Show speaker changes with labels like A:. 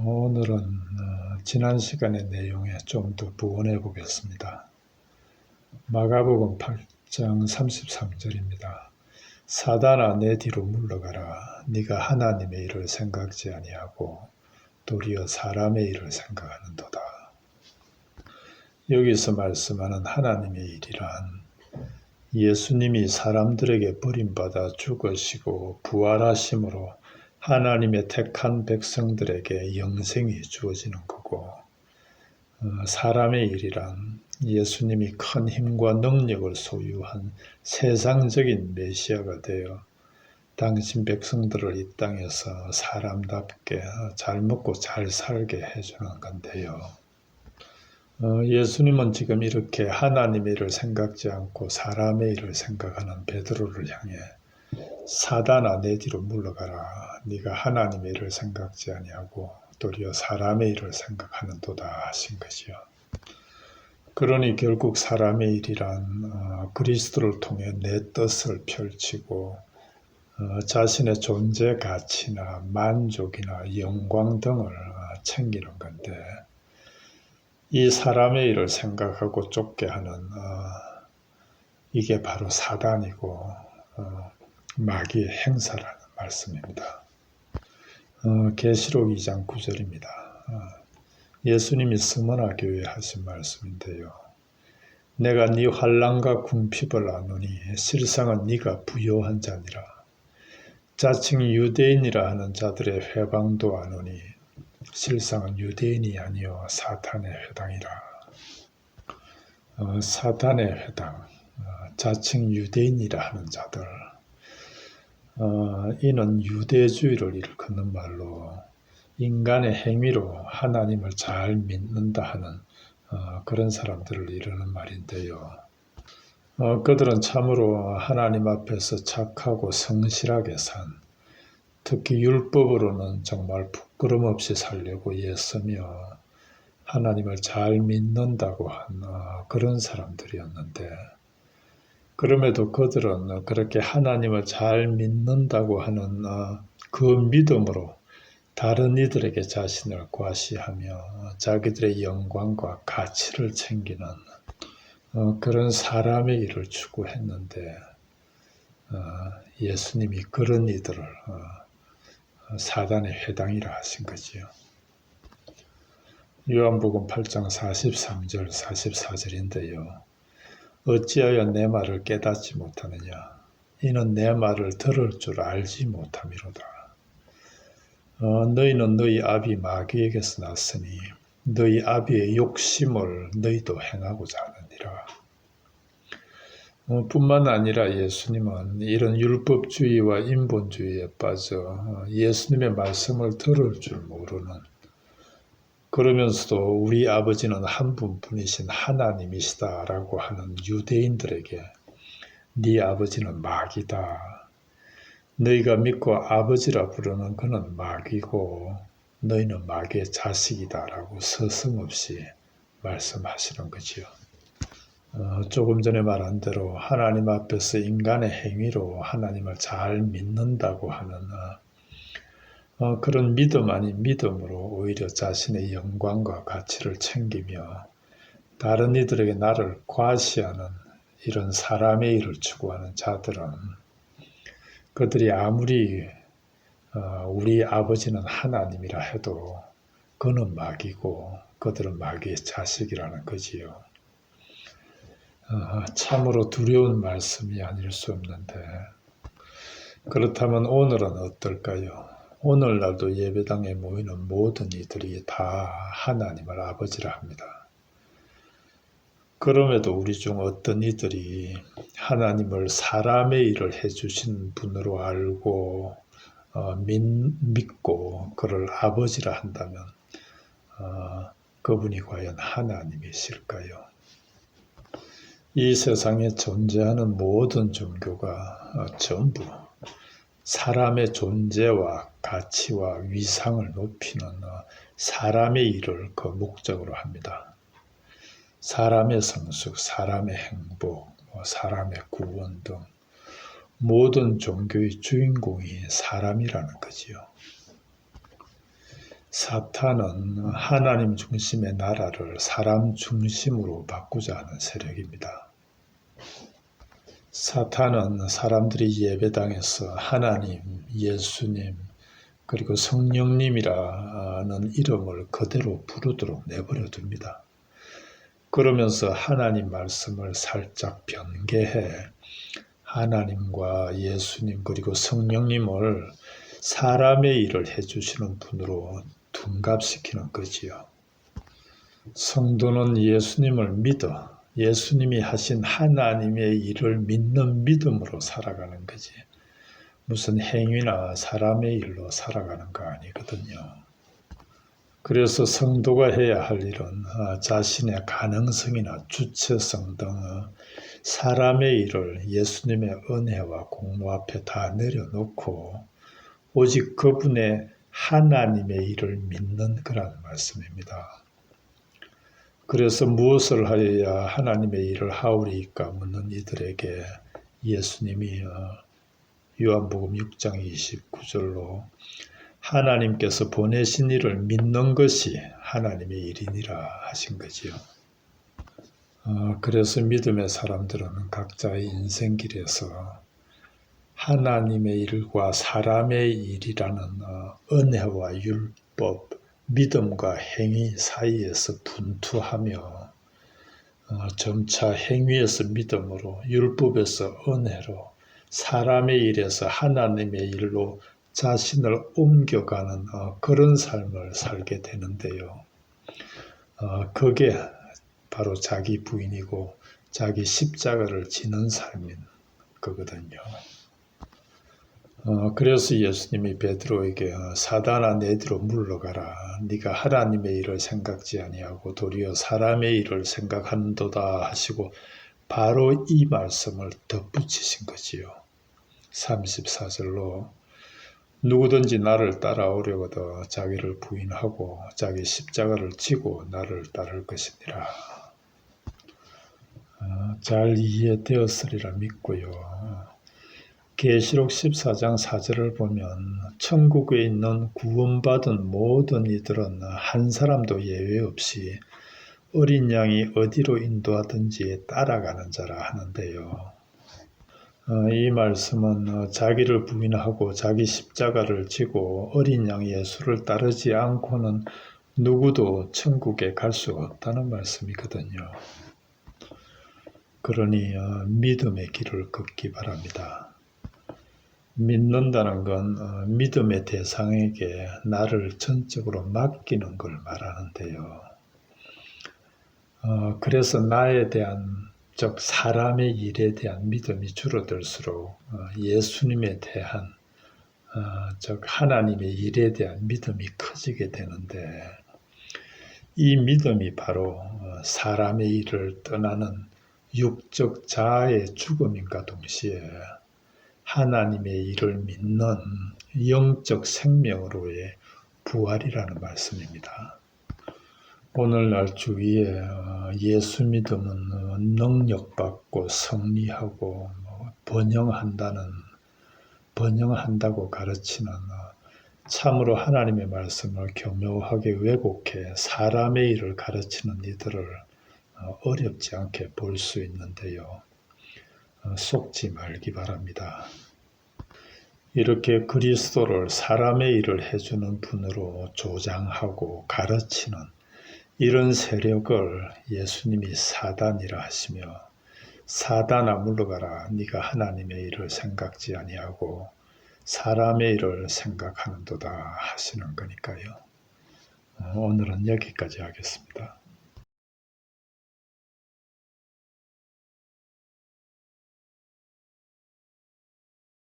A: 오늘은 어, 지난 시간의 내용에 좀 더 부원해 보겠습니다. 마가복음 8장 33절입니다. 사단아 내 뒤로 물러가라. 네가 하나님의 일을 생각지 아니하고 도리어 사람의 일을 생각하는도다. 여기서 말씀하는 하나님의 일이란 예수님이 사람들에게 버림받아 죽으시고 부활하심으로 하나님의 택한 백성들에게 영생이 주어지는 거고 어, 사람의 일이란 예수님이 큰 힘과 능력을 소유한 세상적인 메시아가 되어 당신 백성들을 이 땅에서 사람답게 잘 먹고 잘 살게 해주는 건데요. 어, 예수님은 지금 이렇게 하나님의 일을 생각지 않고 사람의 일을 생각하는 베드로를 향해 사단아 내 뒤로 물러가라. 네가 하나님의 일을 생각지 아니하고 도리어 사람의 일을 생각하는도다 하신 것이요. 그러니 결국 사람의 일이란 어, 그리스도를 통해 내 뜻을 펼치고 어, 자신의 존재 가치나 만족이나 영광 등을 어, 챙기는 건데 이 사람의 일을 생각하고 쫓게 하는 어, 이게 바로 사단이고 어, 마귀의 행사라는 말씀입니다. 어, 계시록 2장 9절입니다. 어, 예수님이 스머나 교회에 하신 말씀인데요. 내가 네 환란과 궁핍을 아노니 실상은 네가 부요한 자니라. 자칭 유대인이라 하는 자들의 회방도 아노니 실상은 유대인이 아니요 사탄의 회당이라. 어, 사탄의 회당, 어, 자칭 유대인이라 하는 자들. 어, 이는 유대주의를 일컫는 말로 인간의 행위로 하나님을 잘 믿는다 하는 어, 그런 사람들을 이르는 말인데요. 어, 그들은 참으로 하나님 앞에서 착하고 성실하게 산, 특히 율법으로는 정말 부끄럼 없이 살려고 애쓰며 하나님을 잘 믿는다고 한 어, 그런 사람들이었는데, 그럼에도 그들은 그렇게 하나님을 잘 믿는다고 하는 어, 그 믿음으로 다른 이들에게 자신을 과시하며 자기들의 영광과 가치를 챙기는 어, 그런 사람의 일을 추구했는데 어, 예수님이 그런 이들을 사단의 회당이라 하신 거지요. 요한복음 8장 43절 44절인데요. 어찌하여 내 말을 깨닫지 못하느냐? 이는 내 말을 들을 줄 알지 못함이로다. 어, 너희는 너희 아비 마귀에게서 났으니 너희 아비의 욕심을 너희도 행하고자 하느니라. 어, 뿐만 아니라 예수님은 이런 율법주의와 인본주의에 빠져 어, 예수님의 말씀을 들을 줄 모르는 그러면서도 우리 아버지는 한 분뿐이신 하나님이시다라고 하는 유대인들에게 네 아버지는 마귀다. 너희가 믿고 아버지라 부르는 그는 마귀고 너희는 마귀의 자식이다라고 서슴없이 말씀하시는 거지요. 어, 조금 전에 말한 대로 하나님 앞에서 인간의 행위로 하나님을 잘 믿는다고 하는 어, 어, 그런 믿음 아닌 믿음으로 오히려 자신의 영광과 가치를 챙기며 다른 이들에게 나를 과시하는 이런 사람의 일을 추구하는 자들은 그들이 아무리 어, 우리 아버지는 하나님이라 해도 그는 마귀고 그들은 마귀의 자식이라는 거지요. 어, 참으로 두려운 말씀이 아닐 수 없는데 그렇다면 오늘은 어떨까요? 오늘날도 예배당에 모이는 모든 이들이 다 하나님을 아버지라 합니다. 그럼에도 우리 중 어떤 이들이 하나님을 사람의 일을 해주신 분으로 알고 어, 믿, 믿고 그를 아버지라 한다면 어, 그분이 과연 하나님이실까요? 이 세상에 존재하는 모든 종교가 어, 전부 사람의 존재와 가치와 위상을 높이는 어, 사람의 일을 그 목적으로 합니다. 사람의 성숙, 사람의 행복, 뭐 사람의 구원 등 모든 종교의 주인공이 사람이라는 거지요. 사탄은 하나님 중심의 나라를 사람 중심으로 바꾸자 하는 세력입니다. 사탄은 사람들이 예배당에서 하나님, 예수님, 그리고 성령님이라는 이름을 그대로 부르도록 내버려 둡니다. 그러면서 하나님 말씀을 살짝 변개해 하나님과 예수님 그리고 성령님을 사람의 일을 해주시는 분으로 둔갑시키는 거지요. 성도는 예수님을 믿어 예수님이 하신 하나님의 일을 믿는 믿음으로 살아가는 거지. 무슨 행위나 사람의 일로 살아가는 거 아니거든요. 그래서 성도가 해야 할 일은 아, 자신의 가능성이나 주체성 등 사람의 일을 예수님의 은혜와 공로 앞에 다 내려놓고 오직 그분의 하나님의 일을 믿는 그런 말씀입니다. 그래서 무엇을 하여야 하나님의 일을 하오리까 묻는 이들에게 예수님이 어, 요한복음 6장 29절로 하나님께서 보내신 일을 믿는 것이 하나님의 일이니라 하신 거지요. 어, 그래서 믿음의 사람들은 각자의 인생길에서 하나님의 일과 사람의 일이라는 어, 은혜와 율법, 믿음과 행위 사이에서 분투하며 어, 점차 행위에서 믿음으로 율법에서 은혜로 사람의 일에서 하나님의 일로 자신을 옮겨가는 어, 그런 삶을 살게 되는데요. 어, 그게 바로 자기 부인이고 자기 십자가를 지는 삶인 거거든요. 어, 그래서 예수님이 베드로에게 어, 사단아 내 뒤로 물러가라 네가 하나님의 일을 생각지 아니하고 도리어 사람의 일을 생각한도다 하시고 바로 이 말씀을 덧붙이신 거지요. 34절로 누구든지 나를 따라오려거든 자기를 부인하고 자기 십자가를 지고 나를 따를 것이니라. 어, 잘 이해되었으리라 믿고요. 계시록 14장 4절을 보면 천국에 있는 구원받은 모든 이들은 한 사람도 예외 없이 어린 양이 어디로 인도하든지 따라가는 자라 하는데요. 어, 이 말씀은 어, 자기를 부인하고 자기 십자가를 지고 어린 양 예수를 따르지 않고는 누구도 천국에 갈수 없다는 말씀이거든요. 그러니 어, 믿음의 길을 걷기 바랍니다. 믿는다는 건 믿음의 대상에게 나를 전적으로 맡기는 걸 말하는데요. 그래서 나에 대한 즉 사람의 일에 대한 믿음이 줄어들수록 어, 예수님에 대한 어, 즉 하나님의 일에 대한 믿음이 커지게 되는데 이 믿음이 바로 어, 사람의 일을 떠나는 육적 자아의 죽음인가 동시에 하나님의 일을 믿는 영적 생명으로의 부활이라는 말씀입니다. 오늘날 주위에 어, 예수 믿음은 어, 능력받고 승리하고 뭐 번영한다는 번영한다고 가르치는 어, 참으로 하나님의 말씀을 교묘하게 왜곡해 사람의 일을 가르치는 이들을 어렵지 않게 볼 수 있는데요. 속지 말기 바랍니다. 이렇게 그리스도를 사람의 일을 해주는 분으로 조장하고 가르치는 이런 세력을 예수님이 사단이라 하시며 사단아 물러가라 네가 하나님의 일을 생각지 아니하고 사람의 일을 생각하는도다 하시는 거니까요. 오늘은 여기까지 하겠습니다.